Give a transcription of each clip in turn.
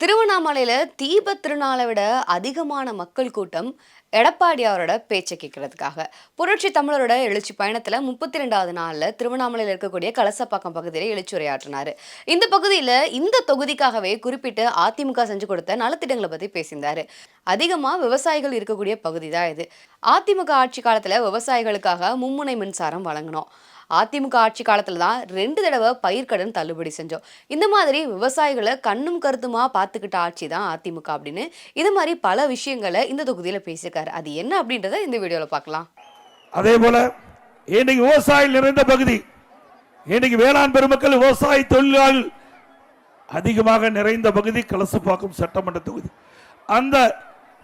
திருவண்ணாமலையில் தீபத் திருநாளை விட அதிகமான மக்கள் கூட்டம் எடப்பாடி அவரோட பேச்சை கேட்கறதுக்காக. புரட்சி தமிழரோட எழுச்சி பயணத்தில் முப்பத்தி ரெண்டாவது நாளில் திருவண்ணாமலையில் இருக்கக்கூடிய கலசப்பாக்கம் பகுதியில் எழுச்சிரையாற்றுனாரு இந்த பகுதியில் இந்த தொகுதிக்காகவே குறிப்பிட்டு அதிமுக செஞ்சு கொடுத்த நலத்திட்டங்களை பற்றி பேசியிருந்தாரு. அதிகமாக விவசாயிகள் இருக்கக்கூடிய பகுதி தான் இது. அதிமுக ஆட்சி காலத்தில் விவசாயிகளுக்காக மும்முனை மின்சாரம் வழங்கினோம் அதிமுக ஆட்சி காலத்தில் தான் ரெண்டு தடவை பயிர்க்கடன் தள்ளுபடி செஞ்சோம். இந்த மாதிரி விவசாயிகளை கண்ணும் கருத்துமா பார்த்துக்கிட்ட ஆட்சி தான் அதிமுக அப்படின்னு இது மாதிரி பல விஷயங்களை இந்த தொகுதியில் பேசியிருக்காரு. அது என்ன அப்படின்றத இந்த வீடியோவில் பார்க்கலாம். அதே போல இன்னைக்கு விவசாயிகள் நிறைந்த பகுதி இன்னைக்கு வேளாண் பெருமக்கள் விவசாய தொழிலாளர்கள் அதிகமாக நிறைந்த பகுதி கலசப்பாக்கம் சட்டமன்ற தொகுதி. அந்த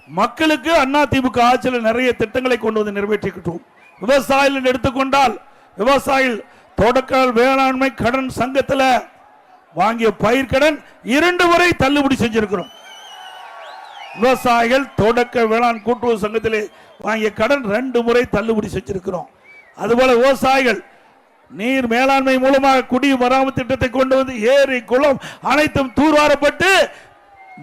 மக்களுக்கு அதிமுக ஆட்சியில் நிறைய திட்டங்களை கொண்டு வந்து நிறைவேற்றிக்கிட்டோம். விவசாயிகள் எடுத்துக்கொண்டால் விவசாயிகள் தொடக்க வேளாண்மை கடன் சங்கத்தில் வாங்கிய பயிர் கடன் இரண்டு முறை தள்ளுபடி செஞ்சிருக்கிறோம். விவசாயிகள் தொடக்க வேளாண் கூட்டுறவு சங்கத்திலே வாங்கிய கடன் ரெண்டு முறை தள்ளுபடி செஞ்சிருக்கிறோம். அதுபோல விவசாயிகள் நீர் மேலாண்மை மூலமாக குடி மராமத்து திட்டத்தை கொண்டு வந்து ஏரி குளம் அனைத்தும் தூர்வாரப்பட்டு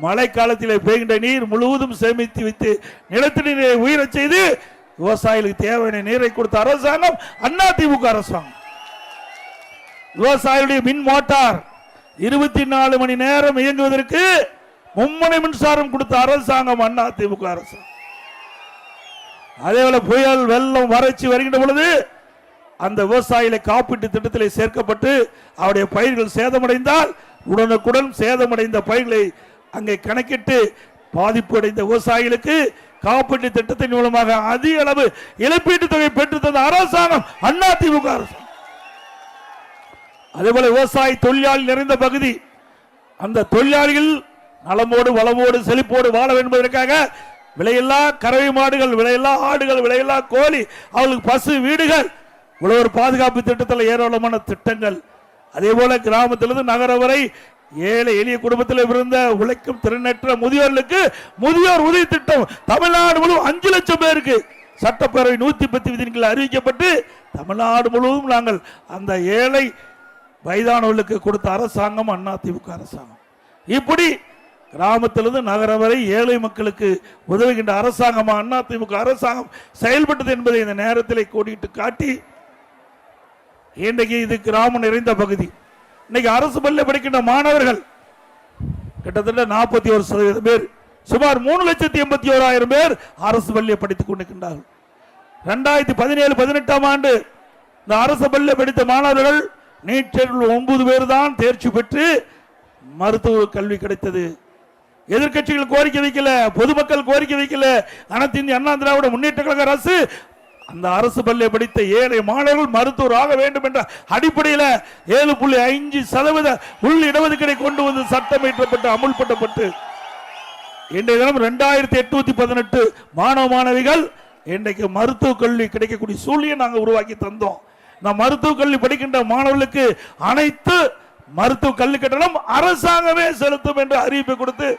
மழை காலத்திலே பெய்கின்ற நீர் முழுவதும் சேமித்து வைத்து நிலத்தடி நீரை உயிரச் செய்து விவசாயிகளுக்கு தேவையான நீரை கொடுத்த அரசாங்கம் அண்ணா திமுக அரசாங்கம். விவசாயிகளுடைய மின் மோட்டார் இருபத்தி நாலு மணி நேரம் இயங்குவதற்கு மும்முனை மின்சாரம் கொடுத்த அரசாங்கம் அண்ணா திமுக அரசாங்கம். அதே போல புயல் வெள்ளம் வறட்சி வருகின்ற பொழுது அந்த விவசாயிகளை காப்பீட்டு திட்டத்தில் சேர்க்கப்பட்டு அவருடைய பயிர்கள் சேதமடைந்தால் உடனுக்குடன் சேதமடைந்த பயிர்களை அங்கே கணக்கிட்டு பாதிப்பு அடைந்த விவசாயிகளுக்கு காப்பீட்டு திட்டத்தின் மூலமாக அதிக அளவு இழப்பீட்டு தொகை பெற்று தந்த அரசாங்கம் அண்ணா திமுக அரசாங்கம் அதே விவசாய தொழிலாளி நிறைந்த பகுதி அந்த தொழிலாளிகள் நலமோடு வளமோடு செழிப்போடு வாழ வேண்டும் என்பதற்காக விலையில்லா கறவை மாடுகள் விலையில்லா ஆடுகள் விலையில்லா கோழி அவர்களுக்கு பசு வீடுகள் உழவர் பாதுகாப்பு திட்டத்தில் ஏராளமான திட்டங்கள். அதே போல கிராமத்திலிருந்து நகரம் வரை ஏழை எளிய குடும்பத்தில் இருந்த உழைக்கும் திறனற்ற முதியோர்களுக்கு முதியோர் உதவி திட்டம் தமிழ்நாடு முழுவதும் அஞ்சு லட்சம் பேருக்கு. சட்டப்பேரவை நூத்தி பத்து விதிகள் அறிவிக்கப்பட்டு தமிழ்நாடு முழுவதும் நாங்கள் அந்த ஏழை வயதானவர்களுக்கு கொடுத்த அரசாங்கம் அண்ணா திமுக அரசாங்கம். இப்படி கிராமத்திலிருந்து நகரம் வரை ஏழை மக்களுக்கு உதவுகின்ற அரசாங்கமா அண்ணா திமுக அரசாங்கம் செயல்பட்டது என்பதை இந்த நேரத்தில் கோடிட்டு காட்டி இன்றைக்கு இது கிராமம் நிறைந்த பகுதி. இன்னைக்கு அரசு பள்ளி படிக்கின்ற மாணவர்கள் கிட்டத்தட்ட நாற்பத்தி ஒரு சதவீதம் பேர் சுமார் மூணு லட்சத்தி எண்பத்தி ஓராயிரம் பேர் அரசு பள்ளியை படித்துக் கொண்டிருக்கின்றார்கள். ரெண்டாயிரத்தி பதினேழு பதினெட்டாம் ஆண்டு இந்த அரசு பள்ளியில் படித்த மாணவர்கள் நீட் தேர்வில் ஒன்பது பேர் தான் தேர்ச்சி பெற்று மருத்துவ கல்வி கிடைத்தது. எதிர்க்கட்சிகள் கோரிக்கை வைக்கல பொதுமக்கள் கோரிக்கை வைக்கல. அனைத்து இந்திய அண்ணா திராவிட முன்னேற்ற கழக அரசு அந்த அரசு பள்ளியை படித்த ஏழை மாணவர்கள் மருத்துவர் ஆக வேண்டும் என்ற அடிப்படையில் ஏழு புள்ளி ஐந்து சதவீத உள் இடஒதுக்கீடை கொண்டு வந்து சட்டம் இயற்றப்பட்டு அமுல்படுத்தப்பட்டு இன்றைய தினம் ரெண்டாயிரத்தி எட்நூத்தி பதினெட்டு மாணவ மாணவிகள் இன்றைக்கு மருத்துவக் கல்வி கிடைக்கக்கூடிய சூழ்நிலையை நாங்கள் உருவாக்கி தந்தோம். இந்த மருத்துவக் கல்வி படிக்கின்ற மாணவர்களுக்கு அனைத்து மருத்துவ கல்வி கட்டணம் அரசாங்கமே செலுத்தும் என்று அறிவிப்பை கொடுத்து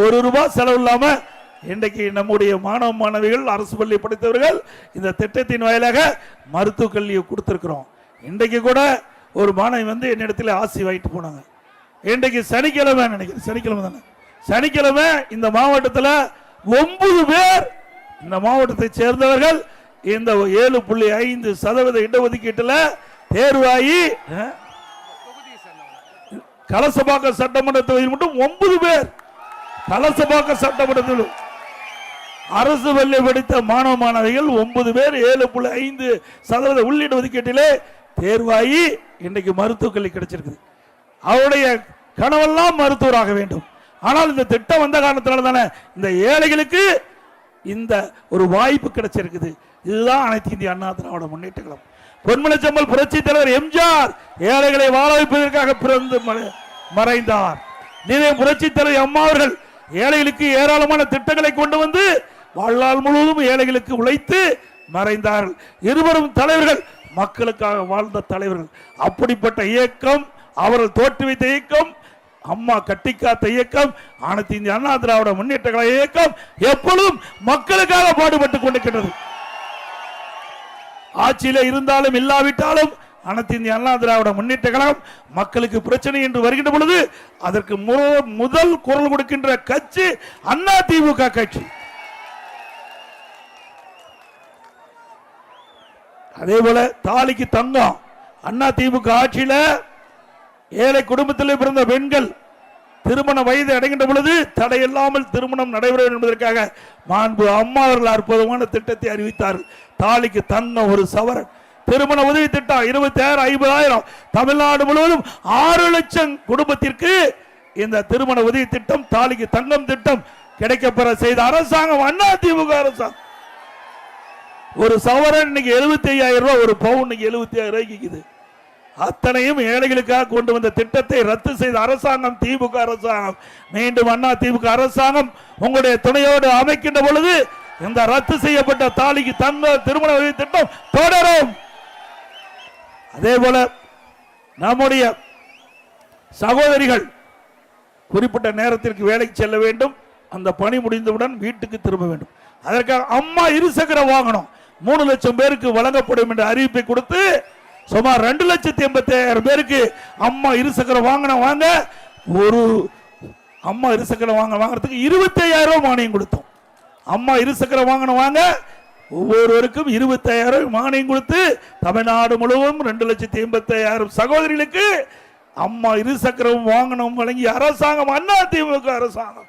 ஒரு ரூபாய் செலவு இல்லாமல் இன்றைக்கு நம்முடைய மாணவ மாணவிகள் அரசு பள்ளி படித்தவர்கள் இந்த திட்டத்தின் வாயிலாக மருத்துவக் கல்வியை கொடுத்துருக்குறோம். இன்றைக்கு கூட ஒரு மாணவி வந்து என்னிடத்தில் ஆசி வாங்கிட்டு போனாங்க. இன்றைக்கு சனிக்கிழமை நினைக்கிறேன். சனிக்கிழமை தானே? சனிக்கிழமை இந்த மாவட்டத்தில் ஒன்பது பேர் இந்த மாவட்டத்தை சேர்ந்தவர்கள் இந்த ஏழு புள்ளி ஐந்து சதவீத இடஒதுக்கீட்டில் தேர்வாகி கலசபாக்க சட்டமன்ற தொகுதியில் மட்டும் ஒன்பது பேர். கலசபாக்கம் சட்டமன்றத்தில் அரசு பள்ளி படித்த மாணவ மாணவிகள் ஒன்பது பேர் ஏழு புள்ளி ஐந்து சதவீத உள்ளீடு ஒதுக்கீட்டிலே தேர்வாகி இன்னைக்கு மருத்துவக் கல்வி கிடைச்சிருக்குது. அவருடைய கனவெல்லாம் மருத்துவராக வேண்டும். ஆனால் இந்த திட்டம் வந்த காரணத்தினால தானே இந்த ஏழைகளுக்கு இந்த ஒரு வாய்ப்பு கிடைச்சிருக்குது. இதுதான் அனைத்து இந்திய அண்ணா திராவிட முன்னேற்ற கழகம். பொன்மனச்சம்பல் புரட்சி தலைவர் எம்ஜிஆர் ஏழைகளை வாழ வைப்பதற்காக பிறந்து மறை- மறைந்தார். நீதே புரட்சி தலைவர் அம்மா அவர்கள் ஏழைகளுக்கு ஏராளமான திட்டங்களை கொண்டு வந்து வாழ்நாள் முழுவதும் ஏழைகளுக்கு உழைத்து மறைந்தார்கள். இருவரும் தலைவர்கள் மக்களுக்காக வாழ்ந்த தலைவர்கள். அப்படிப்பட்ட இயக்கம் அவர்கள் தோற்றுவித்த இயக்கம் அம்மா கட்டிக்காத்த இயக்கம் அனைத்து இந்திய அண்ணா திராவிட முன்னேற்ற கழக இயக்கம் எப்பொழுதும் மக்களுக்காக பாடுபட்டுக் கொண்டிருக்கின்றது. ஆட்சியில இருந்தாலும் இல்லாவிட்டாலும் அனைத்து இந்திய அண்ணா திராவிட முன்னேற்ற கழகம் மக்களுக்கு பிரச்சனை என்று வருகின்ற பொழுது அதற்கு மு- முதல் குரல் கொடுக்கின்ற கட்சி அண்ணா திமுக கட்சி. அதே போல தாலிக்கு தங்கம். அண்ணா திமுக ஆட்சியில ஏழை குடும்பத்தில் பிறந்த பெண்கள் திருமண வயது அடைகின்ற பொழுது தடையில்லாமல் திருமணம் நடைபெற வேண்டும் என்பதற்காக மாண்பு அம்மா அவர்கள் அற்புதமான திட்டத்தை அறிவித்தார் தாலிக்கு தங்கம் ஒரு சவரன். திருமண உதவி திட்டம் இருபத்தி ஆறு ஐம்பதாயிரம். தமிழ்நாடு முழுவதும் ஆறு லட்சம் குடும்பத்திற்கு இந்த திருமண உதவி திட்டம் தாலிக்கு தங்கம் திட்டம் கிடைக்கப்பெற செய்த அரசாங்கம் அண்ணா திமுக அரசாங்கம். ஒரு சவரன் இன்னைக்கு எழுபத்தி ஐயாயிரம் ரூபாய் ஒரு பவுன் இன்னைக்கு எழுபத்தி ஐயாயிரம் ரூபாய்க்கு இருக்குது அத்தனையும் ஏழைகளுக்காக கொண்டு வந்த திட்டத்தை ரத்து செய்த அரசாங்கம் திமுக அரசாங்கம். மீண்டும் அண்ணா திமுக அரசாங்கம் உங்களுடைய துணையோடு அமைக்கின்ற பொழுது இந்த ரத்து செய்யப்பட்ட தாலிக்கு தங்க திருமண உதவி திட்டம் தொடரும். அதே போல நம்முடைய சகோதரிகள் குறிப்பிட்ட நேரத்திற்கு வேலைக்கு செல்ல வேண்டும். அந்த பணி முடிந்தவுடன் வீட்டுக்கு திரும்ப வேண்டும். அதற்காக அம்மா இருசக்கர வாகனம். மூணு லட்சம் பேருக்கு வழங்கப்படும் என்ற அறிவிப்பை கொடுத்து சுமார் ரெண்டு லட்சத்தி எண்பத்தி ஐயாயிரம் பேருக்கு அம்மா இருசக்கர வாங்கின வாங்க ஒரு அம்மா இருசக்கர வாங்க வாங்குறதுக்கு இருபத்தி ஐயாயிரம் ரூபாய் மானியம் கொடுத்தோம். அம்மா இருசக்கர வாங்கின வாங்க ஒவ்வொருவருக்கும் இருபத்தி ஐயாயிரம் மானியம் கொடுத்து தமிழ்நாடு முழுவதும் ரெண்டு லட்சத்தி எண்பத்தி ஐயாயிரம் சகோதரிகளுக்கு அம்மா இருசக்கரம் வாங்கணும் வழங்கிய அரசாங்கம் அண்ணா திமுக அரசாங்கம்.